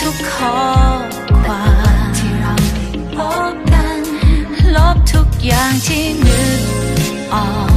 ทุกข้อความที่เราได้พบกัน ลบทุกอย่างที่นึกออก